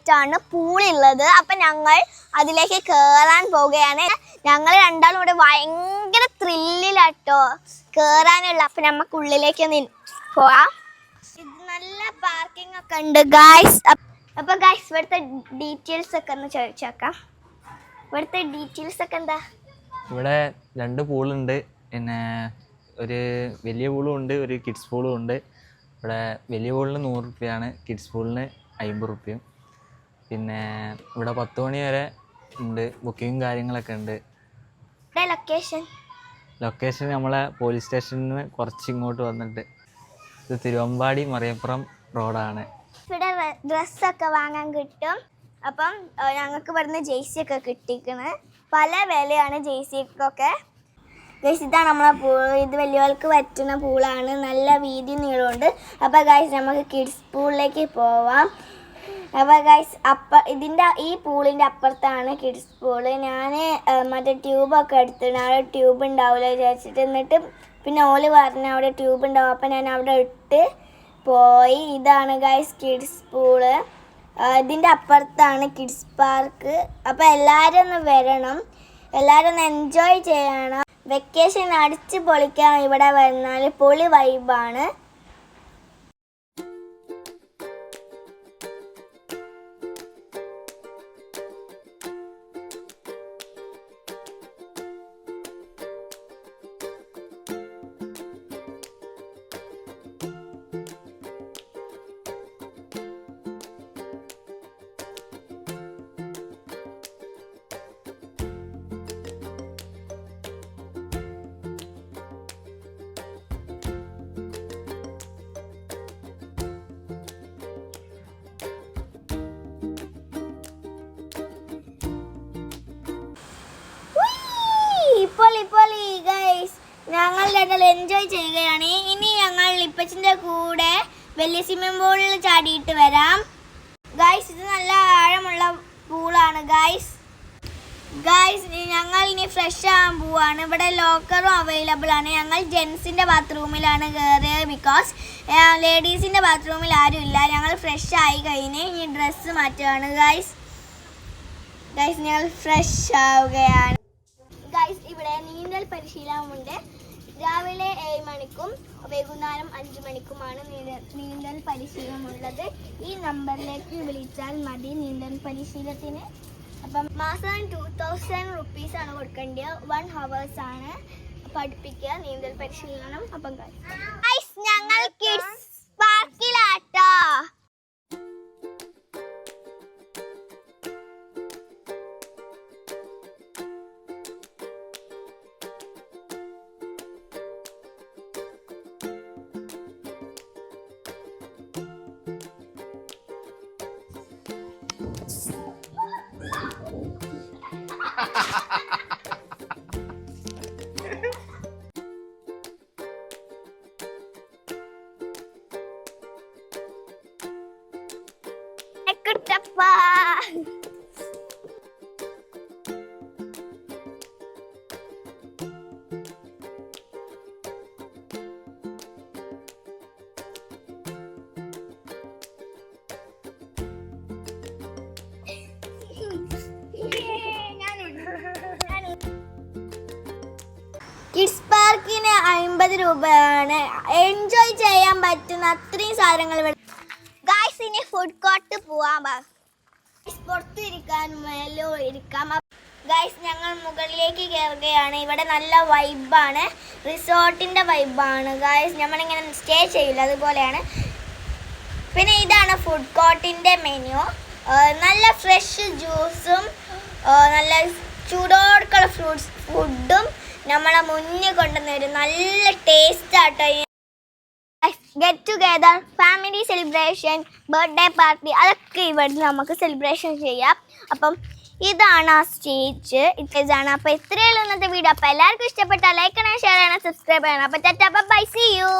ആയിട്ടാണ് പൂളുള്ളത്. അപ്പൊ ഞങ്ങൾ അതിലേക്ക് കേറാൻ പോവുകയാണ്. ഞങ്ങൾ രണ്ടാളും ഇവിടെ ഭയങ്കര ത്രില്ലിലാട്ടോ കേറാനുള്ള. അപ്പൊ നമുക്ക് ഉള്ളിലേക്ക് ഒന്ന് പോവാം. ഇത് നല്ല പാർക്കിംഗ് ഒക്കെ ഉണ്ട് ഗായ്സ് അപ്പൊ ഗായ്സ് ഇവിടുത്തെ ഡീറ്റെയിൽസ് ഒക്കെ ഒന്ന് ചോദിച്ചേക്കാം. ഇവിടുത്തെ ഡീറ്റെയിൽസ് ഒക്കെ എന്താ? ഇവിടെ രണ്ട് പൂളുണ്ട്. പിന്നെ ഒരു വലിയ പൂളും ഉണ്ട് ഒരു കിഡ്സ് പൂളും ഉണ്ട്. ഇവിടെ വലിയ പൂളിന് നൂറ് റുപ്യയാണ് കിഡ്സ് പൂളിന് അമ്പത് റുപ്യയും. പിന്നെ ഇവിടെ പത്ത് മണി വരെ ഉണ്ട്. ബുക്കിങ്ങും കാര്യങ്ങളൊക്കെ ഉണ്ട്. ലൊക്കേഷൻ ലൊക്കേഷൻ നമ്മളെ പോലീസ് സ്റ്റേഷനിൽ നിന്ന് കുറച്ച് ഇങ്ങോട്ട് വന്നിട്ട്. ഇത് തിരുവമ്പാടി മറിയപ്പുറം റോഡാണ്. ഇവിടെ ഡ്രസ്സൊക്കെ വാങ്ങാൻ കിട്ടും. അപ്പം ഞങ്ങൾക്ക് ഇവിടുന്ന് ജേഴ്സി ഒക്കെ കിട്ടിക്കണ്. പല വിലയാണ് ജേഴ്സിക്കൊക്കെ. ഗൈസ് ഇതാണ് നമ്മളെ പൂൾ ഇത് വലിയവർക്ക് പറ്റുന്ന പൂളാണ്. നല്ല വീതി നീളമുണ്ട്. അപ്പോൾ ഗൈസ് നമുക്ക് കിഡ്സ് പൂളിലേക്ക് പോവാം. അപ്പോൾ ഗൈസ് അപ്പ ഇതിന്റെ ഈ പൂളിന്റെ അപ്പുറത്താണ് കിഡ്സ് പൂൾ ഞാൻ മറ്റേ ട്യൂബൊക്കെ എടുത്തിട്ട് അവിടെ ട്യൂബ് ഉണ്ടാവില്ല വിചാരിച്ചിട്ട് എന്നിട്ട് പിന്നെ ഓൽ പറഞ്ഞ അവിടെ ട്യൂബ് ഉണ്ടാവും. അപ്പം ഞാൻ അവിടെ ഇട്ട് പോയി. ഇതാണ് ഗൈസ് കിഡ്സ് പൂൾ ഇതിന്റെ അപ്പുറത്താണ് കിഡ്സ് പാർക്ക് അപ്പോൾ എല്ലാവരും ഒന്ന് വരണം. എല്ലാവരും ഒന്ന് എൻജോയ് ചെയ്യണം. വെക്കേഷൻ അടിച്ച് പൊളിക്കാൻ ഇവിടെ വന്നാൽ പൊളി വൈബാണ് ഞങ്ങൾ രണ്ടാൾ എൻജോയ് ചെയ്യുകയാണ്. ഇനി ഞങ്ങൾ ഇപ്പച്ചിന്റെ കൂടെ വലിയ സ്വിമ്മിംഗ് പൂളിൽ ചാടിയിട്ട് വരാം. ഗായ്സ് ഇത് നല്ല ആഴമുള്ള പൂളാണ് ഗായ്സ് ഗായ്സ് ഞങ്ങൾ ഇനി ഫ്രഷ് ആകാൻ പോവാണ്. ഇവിടെ ലോക്കറും അവൈലബിൾ ആണ്. ഞങ്ങൾ ജെൻസിന്റെ ബാത്റൂമിലാണ് കയറിയത് ബിക്കോസ് ലേഡീസിന്റെ ബാത്റൂമിൽ ആരും ഇല്ല. ഞങ്ങൾ ഫ്രഷ് ആയി കഴിഞ്ഞ് ഇനി ഡ്രസ്സ് മാറ്റുകയാണ് ഗായ്സ് ഗൈസ് ഞങ്ങൾ ഫ്രഷ് ആവുകയാണ്. ഗൈസ് ഇവിടെ നീന്തൽ പരിശീലനമുണ്ട്. രാവിലെ ഏഴ് മണിക്കും വൈകുന്നേരം അഞ്ച് മണിക്കുമാണ് നീന്തൽ പരിശീലനമുള്ളത്. ഈ നമ്പറിലേക്ക് വിളിച്ചാൽ മതി നീന്തൽ പരിശീലനത്തിന്. അപ്പം മാസം ടു തൗസൻഡ് റുപ്പീസ് ആണ് കൊടുക്കേണ്ടത് വൺ ഹവേഴ്സ് ആണ് പഠിപ്പിക്കുക നീന്തൽ പരിശീലനം. അപ്പം ഞങ്ങൾ കിഡ്സ് Aku apa? കിഡ്സ് പാർക്കിന് അമ്പത് രൂപയാണ്. എൻജോയ് ചെയ്യാൻ പറ്റുന്ന അത്രയും സാധനങ്ങൾ ഇവിടെ. ഗായ്സ് ഇനി ഫുഡ് കോർട്ട് പോവാൻ പാ പുറത്ത് ഇരിക്കാൻ മേലോ ഇരിക്കാം. ഗൈസ് ഞങ്ങൾ മുകളിലേക്ക് കയറുകയാണ് ഇവിടെ നല്ല വൈബാണ് റിസോർട്ടിന്റെ വൈബാണ് ഗൈസ് നമ്മളിങ്ങനെ സ്റ്റേ ചെയ്യില്ല. അതുപോലെയാണ്. പിന്നെ ഇതാണ് ഫുഡ് കോർട്ടിന്റെ മെനു നല്ല ഫ്രഷ് ജ്യൂസും നല്ല ചൂടോടുക്കുള്ള ഫ്രൂട്ട്സ് ഫുഡും നമ്മളെ മുന്നിൽ കൊണ്ടുവന്നൊരു നല്ല ടേസ്റ്റ് ആട്ടോ get together family celebration birthday party അതൊക്കെ ഇവിടെ നമുക്ക് സെലിബ്രേഷൻ ചെയ്യാം. അപ്പം ഇതാണ് ആ സ്റ്റേജ് ഇത്രയാണ് അപ്പോൾ ഇത്രയുള്ള ഇന്നത്തെ വീഡിയോ അപ്പോൾ എല്ലാവർക്കും ഇഷ്ടപ്പെട്ടാൽ ലൈക്ക് ചെയ്യണം ഷെയർ ചെയ്യണം സബ്സ്ക്രൈബ് ചെയ്യണം. അപ്പോൾ ബൈ സി യു